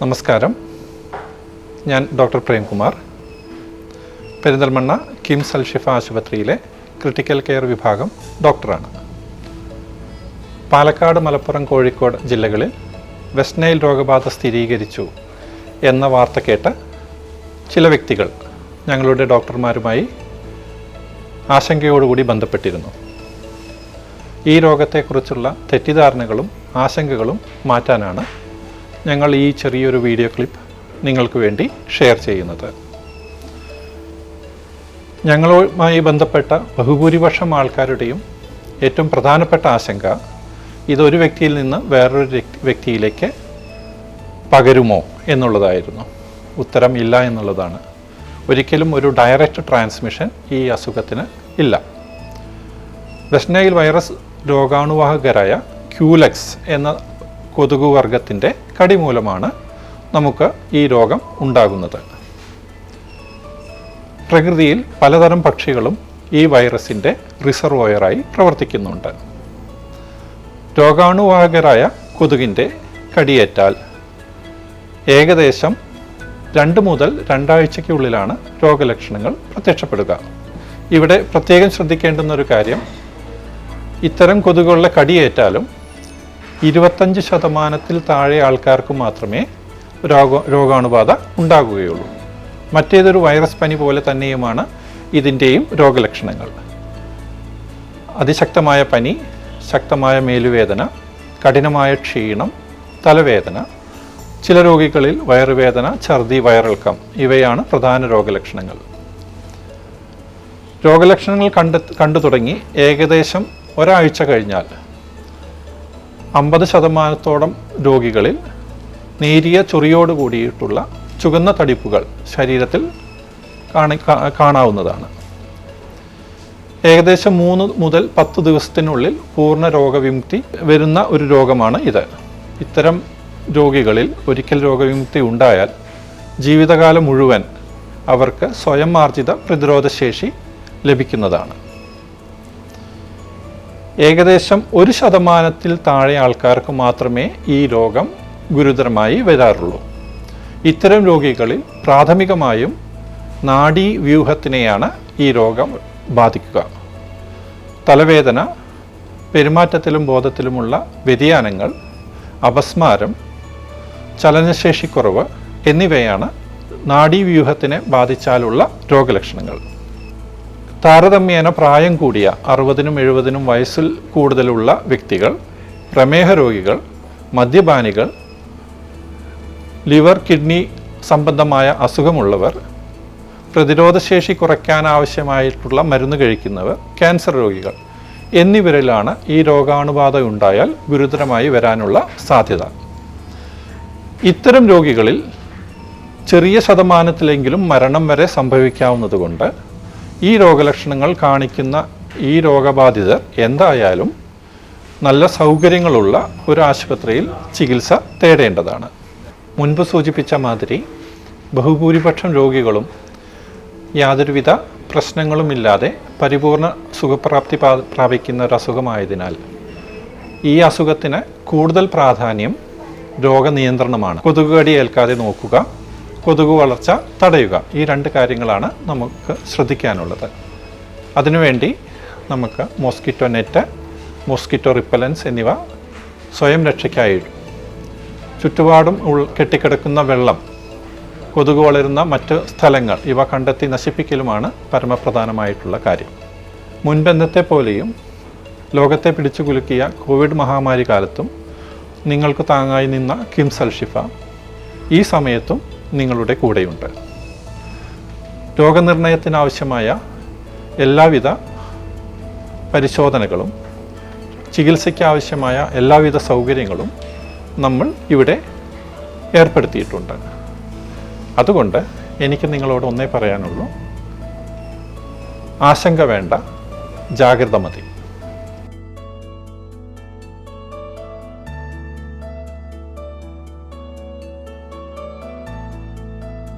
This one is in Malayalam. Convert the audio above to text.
നമസ്കാരം. ഞാൻ ഡോക്ടർ പ്രേംകുമാർ. പെരിന്തൽമണ്ണ കിംസ് അൽഷിഫ ആശുപത്രിയിലെ ക്രിട്ടിക്കൽ കെയർ വിഭാഗം ഡോക്ടറാണ്. പാലക്കാട് മലപ്പുറം കോഴിക്കോട് ജില്ലകളിൽ വെസ്റ്റ് നൈൽ രോഗബാധ സ്ഥിരീകരിച്ചു എന്ന വാർത്ത കേട്ട് ചില വ്യക്തികൾ ഞങ്ങളുടെ ഡോക്ടർമാരുമായി ആശങ്കയോടുകൂടി ബന്ധപ്പെട്ടിരുന്നു. ഈ രോഗത്തെക്കുറിച്ചുള്ള തെറ്റിദ്ധാരണകളും ആശങ്കകളും മാറ്റാനാണ് ഞങ്ങൾ ഈ ചെറിയൊരു വീഡിയോ ക്ലിപ്പ് നിങ്ങൾക്ക് വേണ്ടി ഷെയർ ചെയ്യുന്നത്. ഞങ്ങളുമായി ബന്ധപ്പെട്ട ബഹുഭൂരിപക്ഷം ആൾക്കാരുടെയും ഏറ്റവും പ്രധാനപ്പെട്ട ആശങ്ക ഇതൊരു വ്യക്തിയിൽ നിന്ന് വേറൊരു വ്യക്തിയിലേക്ക് പകരുമോ എന്നുള്ളതായിരുന്നു. ഉത്തരം ഇല്ല എന്നുള്ളതാണ്. ഒരിക്കലും ഒരു ഡയറക്റ്റ് ട്രാൻസ്മിഷൻ ഈ അസുഖത്തിന് ഇല്ല. വെസ്റ്റ്നൈൽ വൈറസ് രോഗാണുവാഹകരായ ക്യൂലക്സ് എന്ന കൊതുകു വർഗത്തിന്റെ കടി മൂലമാണ് നമുക്ക് ഈ രോഗം ഉണ്ടാകുന്നത്. പ്രകൃതിയിൽ പലതരം പക്ഷികളും ഈ വൈറസിന്റെ റിസർവോയറായി പ്രവർത്തിക്കുന്നുണ്ട്. രോഗാണുവാഹകരായ കൊതുകിന്റെ കടിയേറ്റാൽ ഏകദേശം രണ്ട് മുതൽ രണ്ടാഴ്ചയ്ക്കുള്ളിലാണ് രോഗലക്ഷണങ്ങൾ പ്രത്യക്ഷപ്പെടുക. ഇവിടെ പ്രത്യേകം ശ്രദ്ധിക്കേണ്ടുന്ന ഒരു കാര്യം ഇത്തരം കൊതുകുകളുടെ കടിയേറ്റാലും ഇരുപത്തഞ്ച് ശതമാനത്തിൽ താഴെ ആൾക്കാർക്ക് മാത്രമേ രോഗ രോഗാണുബാധ ഉണ്ടാകുകയുള്ളൂ. മറ്റേതൊരു വൈറസ് പനി പോലെ തന്നെയുമാണ് ഇതിന്റെയും രോഗലക്ഷണങ്ങൾ. അതിശക്തമായ പനി ശക്തമായ മേലുവേദന കഠിനമായ ക്ഷീണം തലവേദന ചില രോഗികളിൽ വയറുവേദന ഛർദി വയറിളക്കം ഇവയാണ് പ്രധാന രോഗലക്ഷണങ്ങൾ. രോഗലക്ഷണങ്ങൾ കണ്ട് കണ്ടു തുടങ്ങി ഏകദേശം ഒരാഴ്ച കഴിഞ്ഞാൽ അമ്പത് ശതമാനത്തോളം രോഗികളിൽ നേരിയ ചൊറിയോട് കൂടിയിട്ടുള്ള ചുവന്ന തടിപ്പുകൾ ശരീരത്തിൽ കാണി കാണാവുന്നതാണ്. ഏകദേശം മൂന്ന് മുതൽ പത്ത് ദിവസത്തിനുള്ളിൽ പൂർണ രോഗവിമുക്തി വരുന്ന ഒരു രോഗമാണ് ഇത്. ഇത്തരം രോഗികളിൽ ഒരിക്കൽ രോഗവിമുക്തി ഉണ്ടായാൽ ജീവിതകാലം മുഴുവൻ അവർക്ക് സ്വയം ആർജിത പ്രതിരോധശേഷി ലഭിക്കുന്നതാണ്. ഏകദേശം ഒരു ശതമാനത്തിൽ താഴെ ആൾക്കാർക്ക് മാത്രമേ ഈ രോഗം ഗുരുതരമായി വരാറുള്ളൂ. ഇത്തരം രോഗികളിൽ പ്രാഥമികമായും നാഡീ വ്യൂഹത്തിനെയാണ് ഈ രോഗം ബാധിക്കുക. തലവേദന പെരുമാറ്റത്തിലും ബോധത്തിലുമുള്ള വ്യതിയാനങ്ങൾ അപസ്മാരം ചലനശേഷിക്കുറവ് എന്നിവയാണ് നാഡീവ്യൂഹത്തിനെ ബാധിച്ചാലുള്ള രോഗലക്ഷണങ്ങൾ. താരതമ്യേന പ്രായം കൂടിയ അറുപതിനും എഴുപതിനും വയസ്സിൽ കൂടുതലുള്ള വ്യക്തികൾ പ്രമേഹ രോഗികൾ മദ്യപാനികൾ ലിവർ കിഡ്നി സംബന്ധമായ അസുഖമുള്ളവർ പ്രതിരോധശേഷി കുറയ്ക്കാനാവശ്യമായിട്ടുള്ള മരുന്ന് കഴിക്കുന്നവർ ക്യാൻസർ രോഗികൾ എന്നിവരിലാണ് ഈ രോഗാണുബാധ ഉണ്ടായാൽ ഗുരുതരമായി വരാനുള്ള സാധ്യത. ഇത്തരം രോഗികളിൽ ചെറിയ ശതമാനത്തിലെങ്കിലും മരണം വരെ സംഭവിക്കാവുന്നതുകൊണ്ട് ഈ രോഗലക്ഷണങ്ങൾ കാണിക്കുന്ന ഈ രോഗബാധിതർ എന്തായാലും നല്ല സൗകര്യങ്ങളുള്ള ഒരു ആശുപത്രിയിൽ ചികിത്സ തേടേണ്ടതാണ്. മുൻപ് സൂചിപ്പിച്ച മാതിരി ബഹുഭൂരിപക്ഷം രോഗികളും യാതൊരുവിധ പ്രശ്നങ്ങളുമില്ലാതെ പരിപൂർണ സുഖപ്രാപ്തി പ്രാ- പ്രാപിക്കുന്ന ഒരു അസുഖമായതിനാൽ ഈ അസുഖത്തിന് കൂടുതൽ പ്രാധാന്യം രോഗനിയന്ത്രണമാണ്. കൊതുകുകടി ഏൽക്കാതെ നോക്കുക കൊതുക് വളർച്ച തടയുക. ഈ രണ്ട് കാര്യങ്ങളാണ് നമുക്ക് ശ്രദ്ധിക്കാനുള്ളത്. അതിനുവേണ്ടി നമുക്ക് മോസ്കിറ്റോ നെറ്റ് മോസ്കിറ്റോ റിപ്പലൻസ് എന്നിവ സ്വയം രക്ഷയ്ക്കായി ചുറ്റുപാടും ഉൾ- കെട്ടിക്കിടക്കുന്ന വെള്ളം കൊതുക് വളരുന്ന മറ്റ് സ്ഥലങ്ങൾ ഇവ കണ്ടെത്തി നശിപ്പിക്കലുമാണ് പരമപ്രധാനമായിട്ടുള്ള കാര്യം. മുൻപെന്നത്തെ പോലെയും ലോകത്തെ പിടിച്ചു കുലുക്കിയ കോവിഡ് മഹാമാരി കാലത്തും നിങ്ങൾക്ക് താങ്ങായി നിന്ന കിംസൽഷിഫ ഈ സമയത്തും നിങ്ങളുടെ കൂടെയുണ്ട്. രോഗനിർണയത്തിനാവശ്യമായ എല്ലാവിധ പരിശോധനകളും ചികിത്സയ്ക്കാവശ്യമായ എല്ലാവിധ സൗകര്യങ്ങളും നമ്മൾ ഇവിടെ ഏർപ്പെടുത്തിയിട്ടുണ്ട്. അതുകൊണ്ട് എനിക്ക് നിങ്ങളോട് ഒന്നേ പറയാനുള്ളൂ. ആശങ്ക വേണ്ട. ജാഗ്രത മതി.